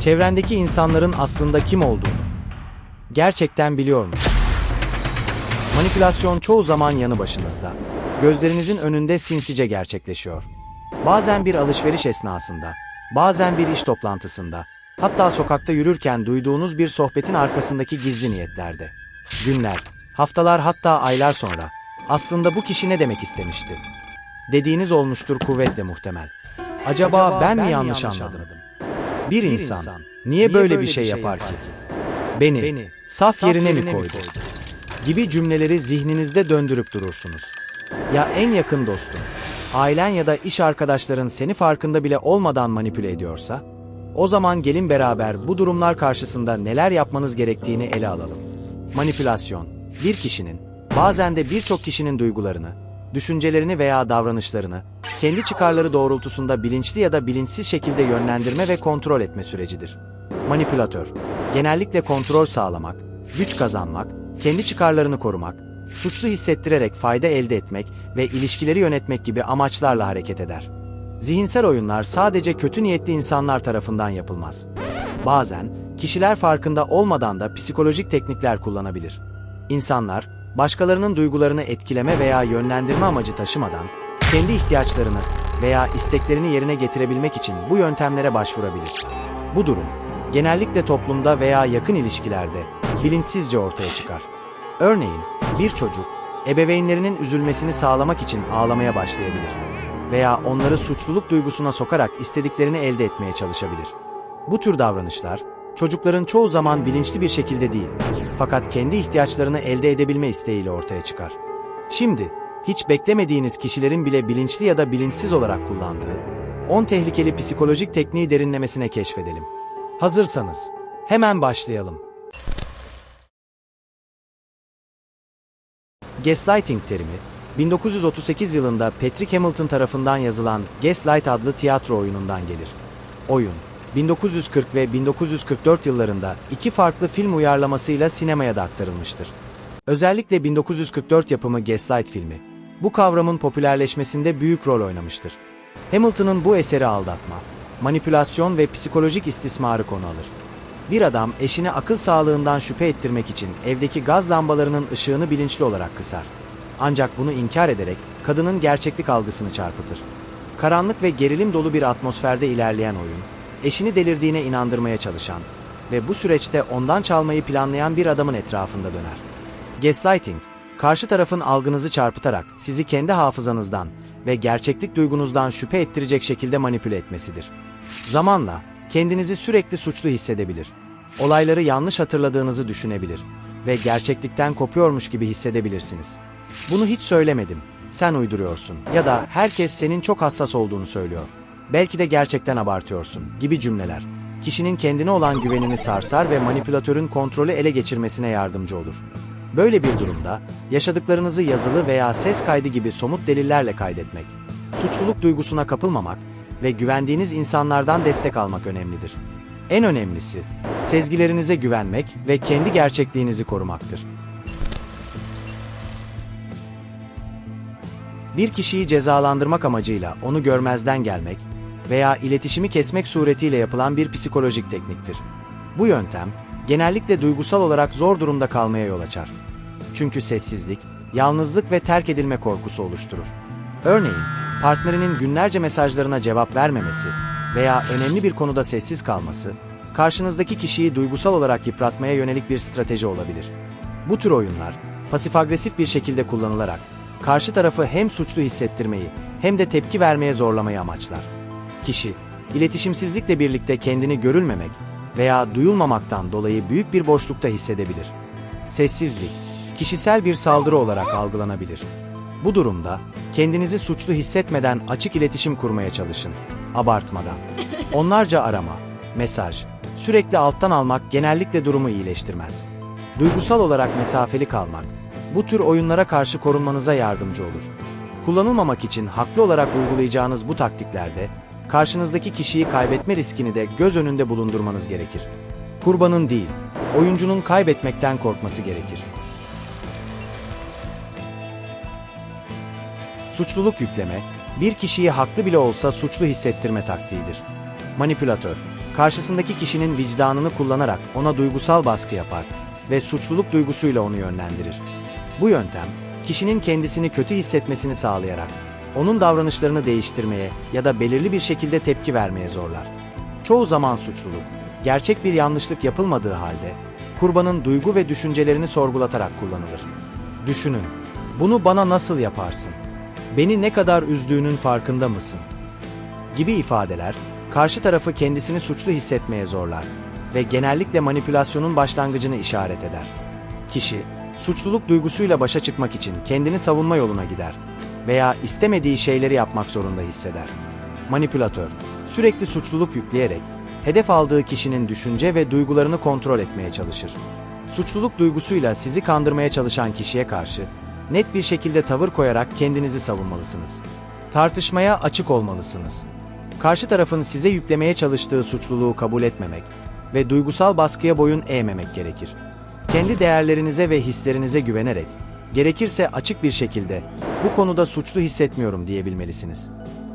Çevrendeki insanların aslında kim olduğunu gerçekten biliyor musun? Manipülasyon çoğu zaman yanı başınızda. Gözlerinizin önünde sinsice gerçekleşiyor. Bazen bir alışveriş esnasında, bazen bir iş toplantısında, hatta sokakta yürürken duyduğunuz bir sohbetin arkasındaki gizli niyetlerde. Günler, haftalar hatta aylar sonra aslında bu kişi ne demek istemişti? Dediğiniz olmuştur kuvvetle muhtemel. Acaba, ben, mi yanlış, anladım? Bir, insan, niye, böyle bir şey yapar ki? Beni, saf, yerine, mi koydu? Gibi cümleleri zihninizde döndürüp durursunuz. Ya en yakın dostun, ailen ya da iş arkadaşların seni farkında bile olmadan manipüle ediyorsa, o zaman gelin beraber bu durumlar karşısında neler yapmanız gerektiğini ele alalım. Manipülasyon, bir kişinin, bazen de birçok kişinin duygularını, düşüncelerini veya davranışlarını, kendi çıkarları doğrultusunda bilinçli ya da bilinçsiz şekilde yönlendirme ve kontrol etme sürecidir. Manipülatör, genellikle kontrol sağlamak, güç kazanmak, kendi çıkarlarını korumak, suçlu hissettirerek fayda elde etmek ve ilişkileri yönetmek gibi amaçlarla hareket eder. Zihinsel oyunlar sadece kötü niyetli insanlar tarafından yapılmaz. Bazen, kişiler farkında olmadan da psikolojik teknikler kullanabilir. İnsanlar, başkalarının duygularını etkileme veya yönlendirme amacı taşımadan, kendi ihtiyaçlarını veya isteklerini yerine getirebilmek için bu yöntemlere başvurabilir. Bu durum, genellikle toplumda veya yakın ilişkilerde bilinçsizce ortaya çıkar. Örneğin, bir çocuk, ebeveynlerinin üzülmesini sağlamak için ağlamaya başlayabilir veya onları suçluluk duygusuna sokarak istediklerini elde etmeye çalışabilir. Bu tür davranışlar, çocukların çoğu zaman bilinçli bir şekilde değil, fakat kendi ihtiyaçlarını elde edebilme isteğiyle ortaya çıkar. Şimdi, hiç beklemediğiniz kişilerin bile bilinçli ya da bilinçsiz olarak kullandığı 10 tehlikeli psikolojik tekniği derinlemesine keşfedelim. Hazırsanız, hemen başlayalım. Gaslighting terimi, 1938 yılında Patrick Hamilton tarafından yazılan Gaslight adlı tiyatro oyunundan gelir. Oyun, 1940 ve 1944 yıllarında iki farklı film uyarlamasıyla sinemaya da aktarılmıştır. Özellikle 1944 yapımı Gaslight filmi, bu kavramın popülerleşmesinde büyük rol oynamıştır. Hamilton'ın bu eseri aldatma, manipülasyon ve psikolojik istismarı konu alır. Bir adam eşine akıl sağlığından şüphe ettirmek için evdeki gaz lambalarının ışığını bilinçli olarak kısar. Ancak bunu inkar ederek kadının gerçeklik algısını çarpıtır. Karanlık ve gerilim dolu bir atmosferde ilerleyen oyun, eşini delirdiğine inandırmaya çalışan ve bu süreçte ondan çalmayı planlayan bir adamın etrafında döner. Gaslighting, karşı tarafın algınızı çarpıtarak sizi kendi hafızanızdan ve gerçeklik duygunuzdan şüphe ettirecek şekilde manipüle etmesidir. Zamanla kendinizi sürekli suçlu hissedebilir. Olayları yanlış hatırladığınızı düşünebilir ve gerçeklikten kopuyormuş gibi hissedebilirsiniz. Bunu hiç söylemedim. Sen uyduruyorsun ya da herkes senin çok hassas olduğunu söylüyor. Belki de gerçekten abartıyorsun gibi cümleler. Kişinin kendine olan güvenini sarsar ve manipülatörün kontrolü ele geçirmesine yardımcı olur. Böyle bir durumda yaşadıklarınızı yazılı veya ses kaydı gibi somut delillerle kaydetmek, suçluluk duygusuna kapılmamak ve güvendiğiniz insanlardan destek almak önemlidir. En önemlisi, sezgilerinize güvenmek ve kendi gerçekliğinizi korumaktır. Bir kişiyi cezalandırmak amacıyla onu görmezden gelmek veya iletişimi kesmek suretiyle yapılan bir psikolojik tekniktir. Bu yöntem, genellikle duygusal olarak zor durumda kalmaya yol açar. Çünkü sessizlik, yalnızlık ve terk edilme korkusu oluşturur. Örneğin, partnerinin günlerce mesajlarına cevap vermemesi veya önemli bir konuda sessiz kalması, karşınızdaki kişiyi duygusal olarak yıpratmaya yönelik bir strateji olabilir. Bu tür oyunlar, pasif agresif bir şekilde kullanılarak, karşı tarafı hem suçlu hissettirmeyi hem de tepki vermeye zorlamayı amaçlar. Kişi, iletişimsizlikle birlikte kendini görülmemek veya duyulmamaktan dolayı büyük bir boşlukta hissedebilir. Sessizlik, kişisel bir saldırı olarak algılanabilir. Bu durumda kendinizi suçlu hissetmeden açık iletişim kurmaya çalışın, abartmadan. Onlarca arama, mesaj, sürekli alttan almak genellikle durumu iyileştirmez. Duygusal olarak mesafeli kalmak, bu tür oyunlara karşı korunmanıza yardımcı olur. Kullanılmamak için haklı olarak uygulayacağınız bu taktiklerde, karşınızdaki kişiyi kaybetme riskini de göz önünde bulundurmanız gerekir. Kurbanın değil, oyuncunun kaybetmekten korkması gerekir. Suçluluk yükleme, bir kişiyi haklı bile olsa suçlu hissettirme taktiğidir. Manipülatör, karşısındaki kişinin vicdanını kullanarak ona duygusal baskı yapar ve suçluluk duygusuyla onu yönlendirir. Bu yöntem, kişinin kendisini kötü hissetmesini sağlayarak, onun davranışlarını değiştirmeye ya da belirli bir şekilde tepki vermeye zorlar. Çoğu zaman suçluluk, gerçek bir yanlışlık yapılmadığı halde, kurbanın duygu ve düşüncelerini sorgulatarak kullanılır. Düşünün, bunu bana nasıl yaparsın? Beni ne kadar üzdüğünün farkında mısın? Gibi ifadeler, karşı tarafı kendisini suçlu hissetmeye zorlar ve genellikle manipülasyonun başlangıcını işaret eder. Kişi, suçluluk duygusuyla başa çıkmak için kendini savunma yoluna gider veya istemediği şeyleri yapmak zorunda hisseder. Manipülatör, sürekli suçluluk yükleyerek, hedef aldığı kişinin düşünce ve duygularını kontrol etmeye çalışır. Suçluluk duygusuyla sizi kandırmaya çalışan kişiye karşı, net bir şekilde tavır koyarak kendinizi savunmalısınız. Tartışmaya açık olmalısınız. Karşı tarafın size yüklemeye çalıştığı suçluluğu kabul etmemek ve duygusal baskıya boyun eğmemek gerekir. Kendi değerlerinize ve hislerinize güvenerek, gerekirse açık bir şekilde bu konuda suçlu hissetmiyorum diyebilmelisiniz.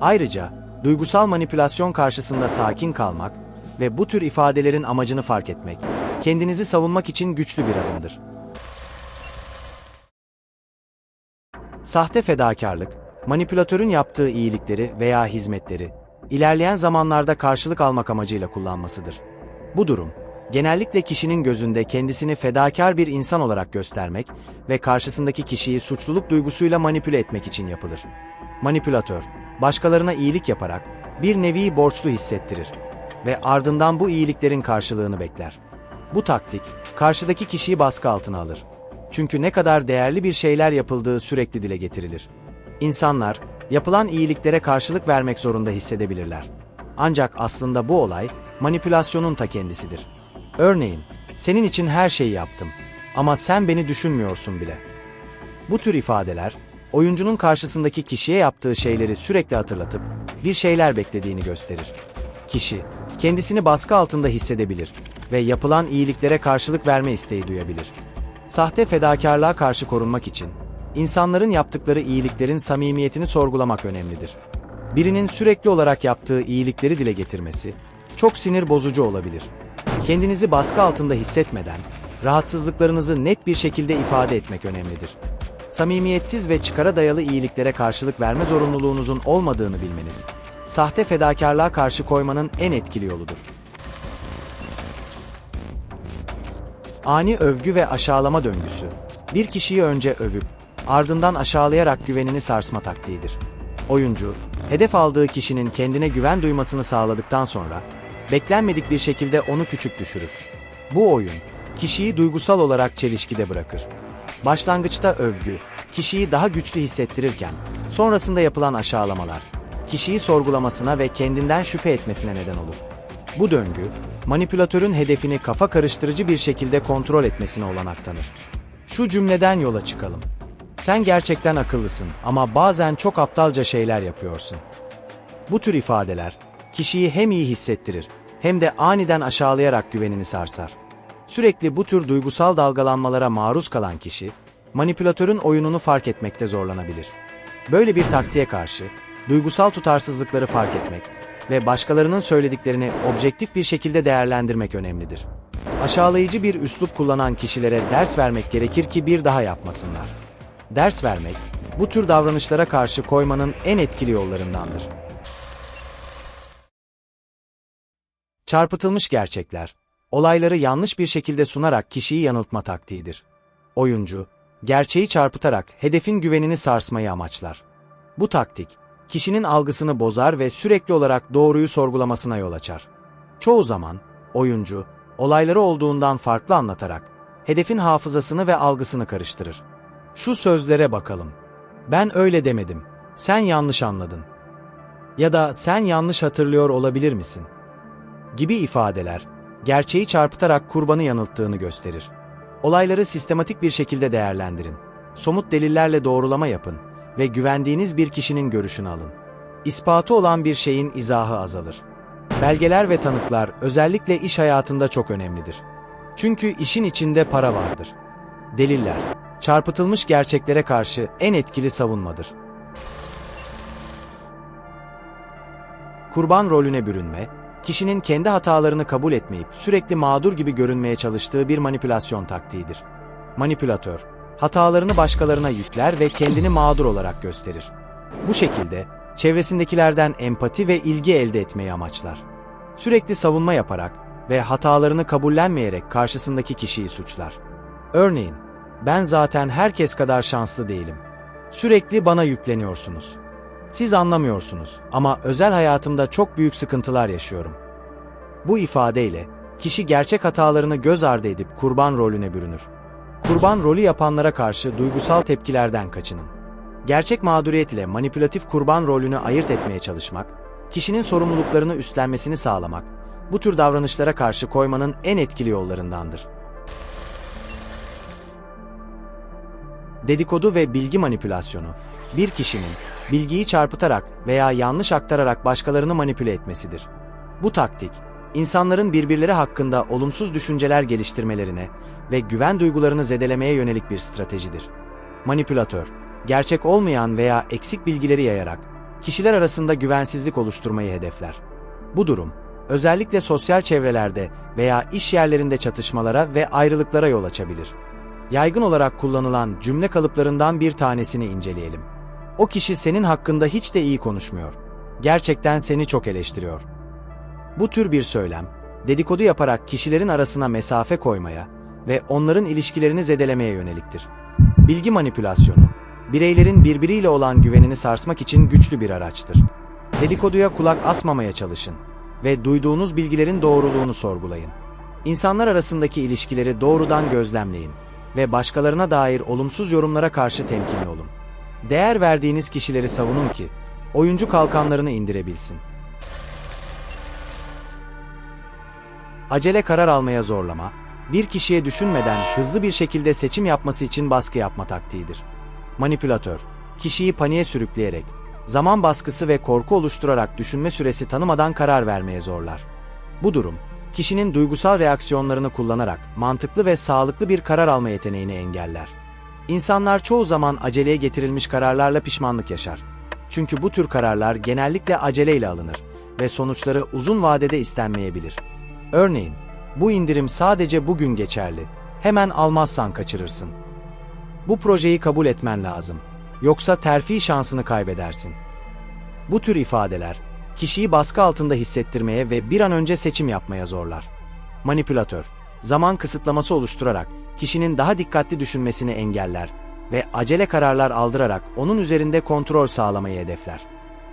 Ayrıca duygusal manipülasyon karşısında sakin kalmak ve bu tür ifadelerin amacını fark etmek, kendinizi savunmak için güçlü bir adımdır. Sahte fedakarlık, manipülatörün yaptığı iyilikleri veya hizmetleri, ilerleyen zamanlarda karşılık almak amacıyla kullanmasıdır. Bu durum, genellikle kişinin gözünde kendisini fedakar bir insan olarak göstermek ve karşısındaki kişiyi suçluluk duygusuyla manipüle etmek için yapılır. Manipülatör, başkalarına iyilik yaparak bir nevi borçlu hissettirir ve ardından bu iyiliklerin karşılığını bekler. Bu taktik, karşıdaki kişiyi baskı altına alır. Çünkü ne kadar değerli bir şeyler yapıldığı sürekli dile getirilir. İnsanlar, yapılan iyiliklere karşılık vermek zorunda hissedebilirler. Ancak aslında bu olay, manipülasyonun ta kendisidir. Örneğin, senin için her şeyi yaptım ama sen beni düşünmüyorsun bile. Bu tür ifadeler, oyuncunun karşısındaki kişiye yaptığı şeyleri sürekli hatırlatıp bir şeyler beklediğini gösterir. Kişi, kendisini baskı altında hissedebilir ve yapılan iyiliklere karşılık verme isteği duyabilir. Sahte fedakarlığa karşı korunmak için, insanların yaptıkları iyiliklerin samimiyetini sorgulamak önemlidir. Birinin sürekli olarak yaptığı iyilikleri dile getirmesi, çok sinir bozucu olabilir. Kendinizi baskı altında hissetmeden, rahatsızlıklarınızı net bir şekilde ifade etmek önemlidir. Samimiyetsiz ve çıkara dayalı iyiliklere karşılık verme zorunluluğunuzun olmadığını bilmeniz, sahte fedakarlığa karşı koymanın en etkili yoludur. Ani övgü ve aşağılama döngüsü, bir kişiyi önce övüp, ardından aşağılayarak güvenini sarsma taktiğidir. Oyuncu, hedef aldığı kişinin kendine güven duymasını sağladıktan sonra, beklenmedik bir şekilde onu küçük düşürür. Bu oyun, kişiyi duygusal olarak çelişkide bırakır. Başlangıçta övgü, kişiyi daha güçlü hissettirirken, sonrasında yapılan aşağılamalar, kişiyi sorgulamasına ve kendinden şüphe etmesine neden olur. Bu döngü, manipülatörün hedefini kafa karıştırıcı bir şekilde kontrol etmesine olanak tanır. Şu cümleden yola çıkalım. Sen gerçekten akıllısın ama bazen çok aptalca şeyler yapıyorsun. Bu tür ifadeler, kişiyi hem iyi hissettirir hem de aniden aşağılayarak güvenini sarsar. Sürekli bu tür duygusal dalgalanmalara maruz kalan kişi, manipülatörün oyununu fark etmekte zorlanabilir. Böyle bir taktiğe karşı, duygusal tutarsızlıkları fark etmek ve başkalarının söylediklerini objektif bir şekilde değerlendirmek önemlidir. Aşağılayıcı bir üslup kullanan kişilere ders vermek gerekir ki bir daha yapmasınlar. Ders vermek, bu tür davranışlara karşı koymanın en etkili yollarındandır. Çarpıtılmış gerçekler, olayları yanlış bir şekilde sunarak kişiyi yanıltma taktiğidir. Oyuncu, gerçeği çarpıtarak hedefin güvenini sarsmayı amaçlar. Bu taktik, kişinin algısını bozar ve sürekli olarak doğruyu sorgulamasına yol açar. Çoğu zaman, oyuncu, olayları olduğundan farklı anlatarak, hedefin hafızasını ve algısını karıştırır. Şu sözlere bakalım. Ben öyle demedim. Sen yanlış anladın. Ya da sen yanlış hatırlıyor olabilir misin? gibi ifadeler, gerçeği çarpıtarak kurbanı yanılttığını gösterir. Olayları sistematik bir şekilde değerlendirin. Somut delillerle doğrulama yapın ve güvendiğiniz bir kişinin görüşünü alın. İspatı olan bir şeyin izahı azalır. Belgeler ve tanıklar özellikle iş hayatında çok önemlidir. Çünkü işin içinde para vardır. Deliller, çarpıtılmış gerçeklere karşı en etkili savunmadır. Kurban rolüne bürünme, kişinin kendi hatalarını kabul etmeyip sürekli mağdur gibi görünmeye çalıştığı bir manipülasyon taktiğidir. Manipülatör, hatalarını başkalarına yükler ve kendini mağdur olarak gösterir. Bu şekilde, çevresindekilerden empati ve ilgi elde etmeyi amaçlar. Sürekli savunma yaparak ve hatalarını kabullenmeyerek karşısındaki kişiyi suçlar. Örneğin, ben zaten herkes kadar şanslı değilim. Sürekli bana yükleniyorsunuz. Siz anlamıyorsunuz ama özel hayatımda çok büyük sıkıntılar yaşıyorum. Bu ifadeyle kişi gerçek hatalarını göz ardı edip kurban rolüne bürünür. Kurban rolü yapanlara karşı duygusal tepkilerden kaçının. Gerçek mağduriyet ile manipülatif kurban rolünü ayırt etmeye çalışmak, kişinin sorumluluklarını üstlenmesini sağlamak, bu tür davranışlara karşı koymanın en etkili yollarındandır. Dedikodu ve bilgi manipülasyonu, bir kişinin bilgiyi çarpıtarak veya yanlış aktararak başkalarını manipüle etmesidir. Bu taktik, insanların birbirleri hakkında olumsuz düşünceler geliştirmelerine ve güven duygularını zedelemeye yönelik bir stratejidir. Manipülatör, gerçek olmayan veya eksik bilgileri yayarak kişiler arasında güvensizlik oluşturmayı hedefler. Bu durum, özellikle sosyal çevrelerde veya iş yerlerinde çatışmalara ve ayrılıklara yol açabilir. Yaygın olarak kullanılan cümle kalıplarından bir tanesini inceleyelim. O kişi senin hakkında hiç de iyi konuşmuyor. Gerçekten seni çok eleştiriyor. Bu tür bir söylem, dedikodu yaparak kişilerin arasına mesafe koymaya ve onların ilişkilerini zedelemeye yöneliktir. Bilgi manipülasyonu, bireylerin birbiriyle olan güvenini sarsmak için güçlü bir araçtır. Dedikoduya kulak asmamaya çalışın ve duyduğunuz bilgilerin doğruluğunu sorgulayın. İnsanlar arasındaki ilişkileri doğrudan gözlemleyin ve başkalarına dair olumsuz yorumlara karşı temkinli olun. Değer verdiğiniz kişileri savunun ki oyuncu kalkanlarını indirebilsin. Acele karar almaya zorlama, bir kişiye düşünmeden hızlı bir şekilde seçim yapması için baskı yapma taktiğidir. Manipülatör, kişiyi paniğe sürükleyerek, zaman baskısı ve korku oluşturarak düşünme süresi tanımadan karar vermeye zorlar. Bu durum, kişinin duygusal reaksiyonlarını kullanarak mantıklı ve sağlıklı bir karar alma yeteneğini engeller. İnsanlar çoğu zaman aceleye getirilmiş kararlarla pişmanlık yaşar. Çünkü bu tür kararlar genellikle aceleyle alınır ve sonuçları uzun vadede istenmeyebilir. Örneğin, bu indirim sadece bugün geçerli. Hemen almazsan kaçırırsın. Bu projeyi kabul etmen lazım. Yoksa terfi şansını kaybedersin. Bu tür ifadeler, kişiyi baskı altında hissettirmeye ve bir an önce seçim yapmaya zorlar. Manipülatör, zaman kısıtlaması oluşturarak kişinin daha dikkatli düşünmesini engeller ve acele kararlar aldırarak onun üzerinde kontrol sağlamayı hedefler.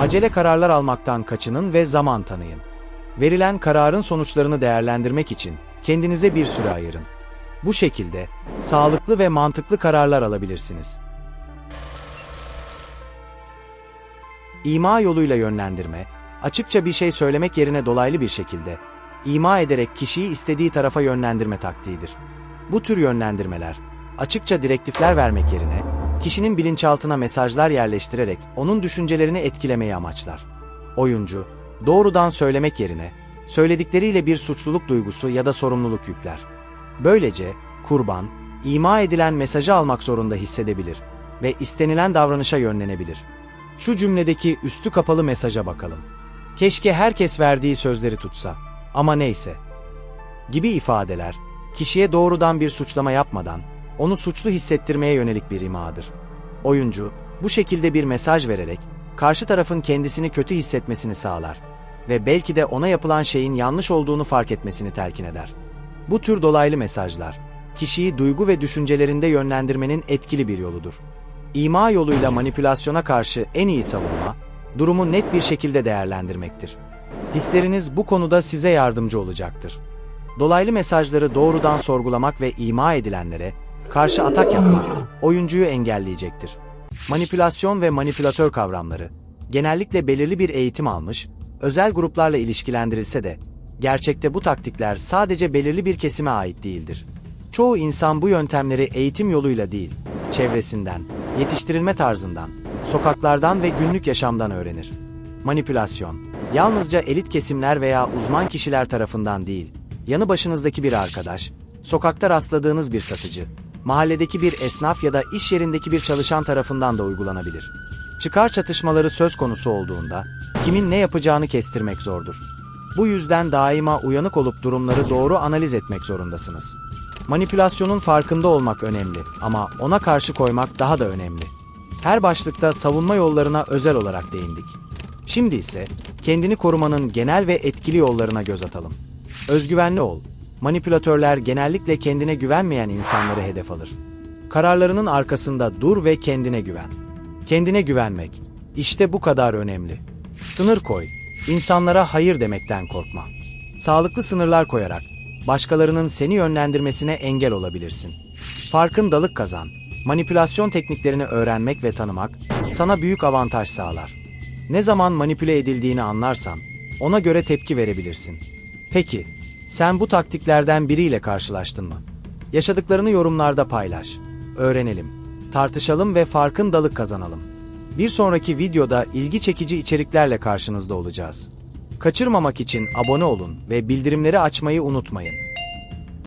Acele kararlar almaktan kaçının ve zaman tanıyın. Verilen kararın sonuçlarını değerlendirmek için kendinize bir süre ayırın. Bu şekilde sağlıklı ve mantıklı kararlar alabilirsiniz. İma yoluyla yönlendirme, açıkça bir şey söylemek yerine dolaylı bir şekilde, ima ederek kişiyi istediği tarafa yönlendirme taktiğidir. Bu tür yönlendirmeler, açıkça direktifler vermek yerine, kişinin bilinçaltına mesajlar yerleştirerek onun düşüncelerini etkilemeyi amaçlar. Oyuncu, doğrudan söylemek yerine, söyledikleriyle bir suçluluk duygusu ya da sorumluluk yükler. Böylece, kurban, ima edilen mesajı almak zorunda hissedebilir ve istenilen davranışa yönlenebilir. Şu cümledeki üstü kapalı mesaja bakalım. Keşke herkes verdiği sözleri tutsa. Ama neyse. Gibi ifadeler, kişiye doğrudan bir suçlama yapmadan, onu suçlu hissettirmeye yönelik bir imadır. Oyuncu, bu şekilde bir mesaj vererek, karşı tarafın kendisini kötü hissetmesini sağlar ve belki de ona yapılan şeyin yanlış olduğunu fark etmesini telkin eder. Bu tür dolaylı mesajlar, kişiyi duygu ve düşüncelerinde yönlendirmenin etkili bir yoludur. İma yoluyla manipülasyona karşı en iyi savunma, durumu net bir şekilde değerlendirmektir. Hisleriniz bu konuda size yardımcı olacaktır. Dolaylı mesajları doğrudan sorgulamak ve ima edilenlere karşı atak yapmak oyuncuyu engelleyecektir. Manipülasyon ve manipülatör kavramları genellikle belirli bir eğitim almış, özel gruplarla ilişkilendirilse de gerçekte bu taktikler sadece belirli bir kesime ait değildir. Çoğu insan bu yöntemleri eğitim yoluyla değil, çevresinden, yetiştirilme tarzından, sokaklardan ve günlük yaşamdan öğrenir. Manipülasyon, yalnızca elit kesimler veya uzman kişiler tarafından değil, yanı başınızdaki bir arkadaş, sokakta rastladığınız bir satıcı, mahalledeki bir esnaf ya da iş yerindeki bir çalışan tarafından da uygulanabilir. Çıkar çatışmaları söz konusu olduğunda, kimin ne yapacağını kestirmek zordur. Bu yüzden daima uyanık olup durumları doğru analiz etmek zorundasınız. Manipülasyonun farkında olmak önemli ama ona karşı koymak daha da önemli. Her başlıkta savunma yollarına özel olarak değindik. Şimdi ise kendini korumanın genel ve etkili yollarına göz atalım. Özgüvenli ol. Manipülatörler genellikle kendine güvenmeyen insanları hedef alır. Kararlarının arkasında dur ve kendine güven. Kendine güvenmek. İşte bu kadar önemli. Sınır koy. İnsanlara hayır demekten korkma. Sağlıklı sınırlar koyarak başkalarının seni yönlendirmesine engel olabilirsin. Farkındalık kazan. Manipülasyon tekniklerini öğrenmek ve tanımak sana büyük avantaj sağlar. Ne zaman manipüle edildiğini anlarsan ona göre tepki verebilirsin. Peki, sen bu taktiklerden biriyle karşılaştın mı? Yaşadıklarını yorumlarda paylaş. Öğrenelim, tartışalım ve farkındalık kazanalım. Bir sonraki videoda ilgi çekici içeriklerle karşınızda olacağız. Kaçırmamak için abone olun ve bildirimleri açmayı unutmayın.